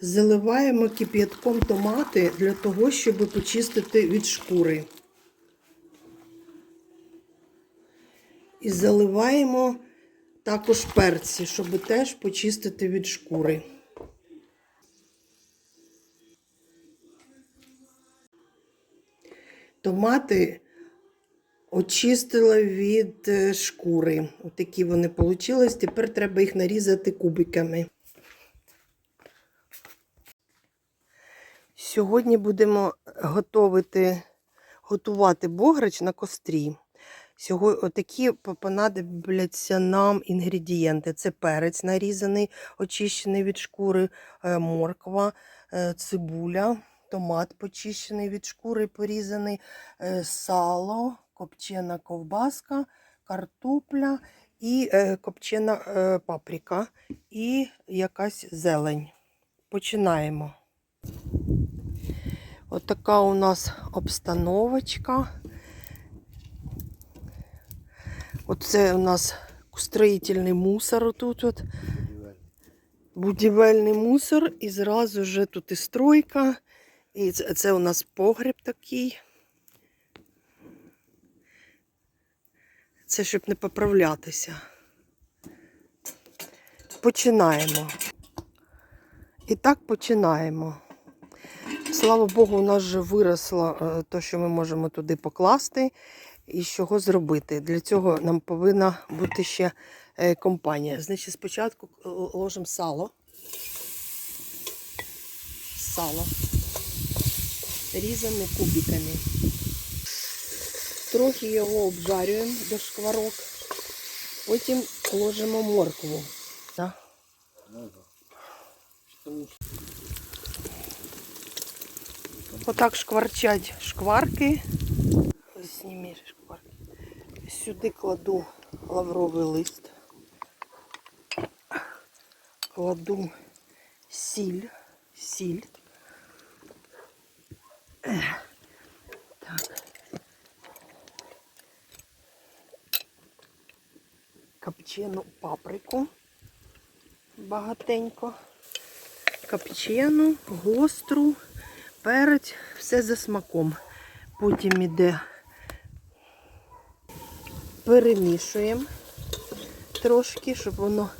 Заливаємо кип'ятком томати для того, щоб почистити від шкури. І заливаємо також перці, щоб теж почистити від шкури. Томати очистила від е, шкури. Отакі вони вийшли. Тепер треба їх нарізати кубиками. Сьогодні будемо готувати, готувати бограч на кострі. Сьогодні отакі понадобляться нам інгредієнти. Це перець нарізаний, очищений від шкури, е, морква, е, цибуля, томат почищений від шкури, порізаний, е, сало, копчена ковбаска, картопля і копчена паприка і якась зелень. Починаємо. Отака у нас обстановочка. Оце у нас строїтельний мусор тут. От. Будівельний мусор. І зразу вже тут і стройка. І це, це у нас погреб такий. Це щоб не поправлятися. Починаємо. І так починаємо. Слава Богу, у нас вже виросло те, що ми можемо туди покласти і з чого зробити. Для цього нам повинна бути ще е, компанія. Значить, спочатку е, ложимо сало. Сало. Різане кубиками. Трохи його обжарюємо до шкварок. Потім ложимо моркву. Да? Отак шкварчать шкварки. Зніми шкварки. Сюди кладу лавровий лист. Кладу сіль. Сіль. Так. Копчену паприку. Багатенько. Копчену, гостру перець, все за смаком. Потім іде перемішуємо трошки, щоб воно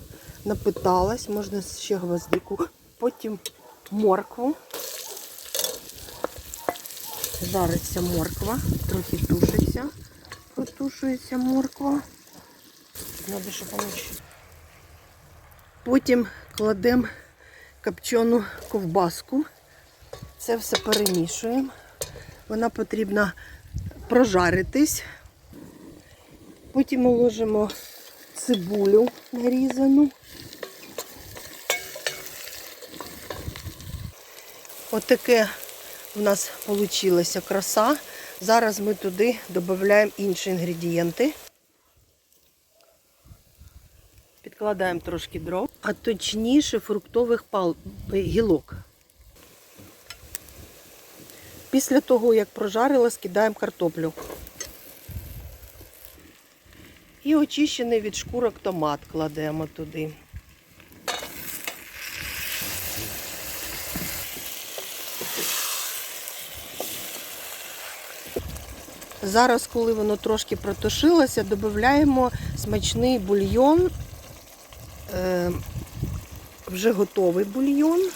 напиталось. Можна ще гвоздику. Потім моркву. Жариться морква, трохи тушиться, протушується морква. Треба, щоб воно Потім кладемо копчену ковбаску. Це все перемішуємо. Вона потрібна прожаритись. Потім ми ложимо цибулю нарізану. Отаке у нас вийшла краса. Зараз ми туди додаємо інші інгредієнти. Підкладаємо трошки дров, а точніше фруктових пал... гілок. Після того, як прожарила, скидаємо картоплю. І очищений від шкурок томат кладемо туди. Зараз, коли воно трошки протушилося, додаємо смачний бульйон, е, вже готовий бульйон.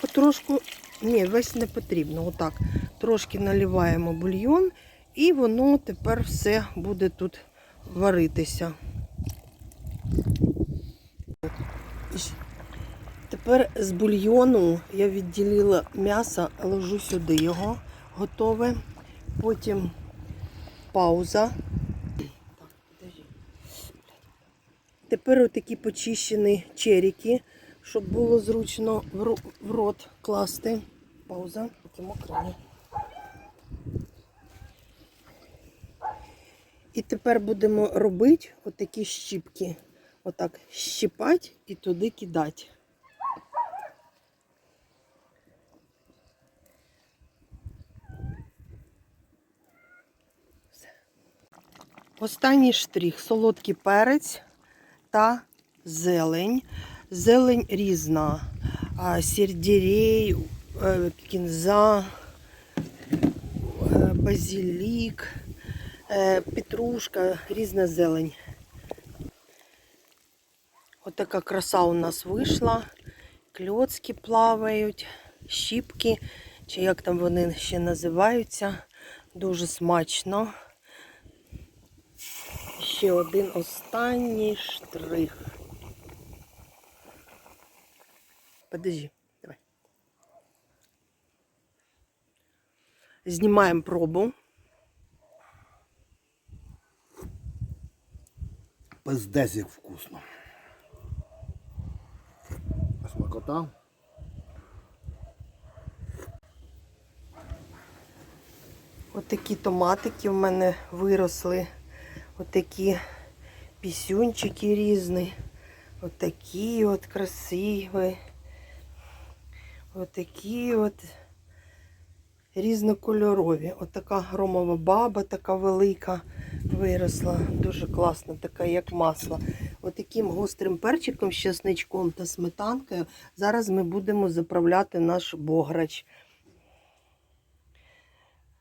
Потрошку ні, весь не потрібно. Отак. Трошки наливаємо бульйон і воно тепер все буде тут варитися. Тепер з бульйону я відділила м'ясо, ложу сюди його готове. Потім пауза. Тепер отакі почищені черіки, щоб було зручно в рот класти. Пауза. Такі мокрі. І тепер будемо робити отакі щіпки. Отак щипати і туди кидати. Останній штрих солодкий перець та зелень. Зелень різна. Сельдерей, е, кінза, е, базилік, е, петрушка, різна зелень. Отака краса у нас вийшла. Кльоцки плавають, щіпки, чи як там вони ще називаються. Дуже смачно. Ще один останній штрих. Подожди, давай. Знімаємо пробу. Пиздець як вкусно. Смакота. Отакі томатики в мене виросли. Отакі пісюнчики різні. Отакі от красиві. Отакі от різнокольорові. Отака громова баба, така велика виросла. Дуже класна, така як масло. Отаким гострим перчиком з чесничком та сметанкою. Зараз ми будемо заправляти наш бограч.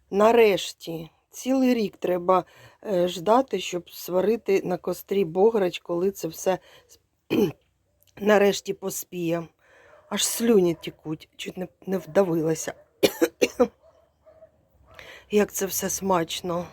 Нарешті, цілий рік треба е, ждати, щоб сварити на кострі бограч, коли це все нарешті поспіє. Аж слюні тікуть, чуть не, не вдавилася. Як це все смачно.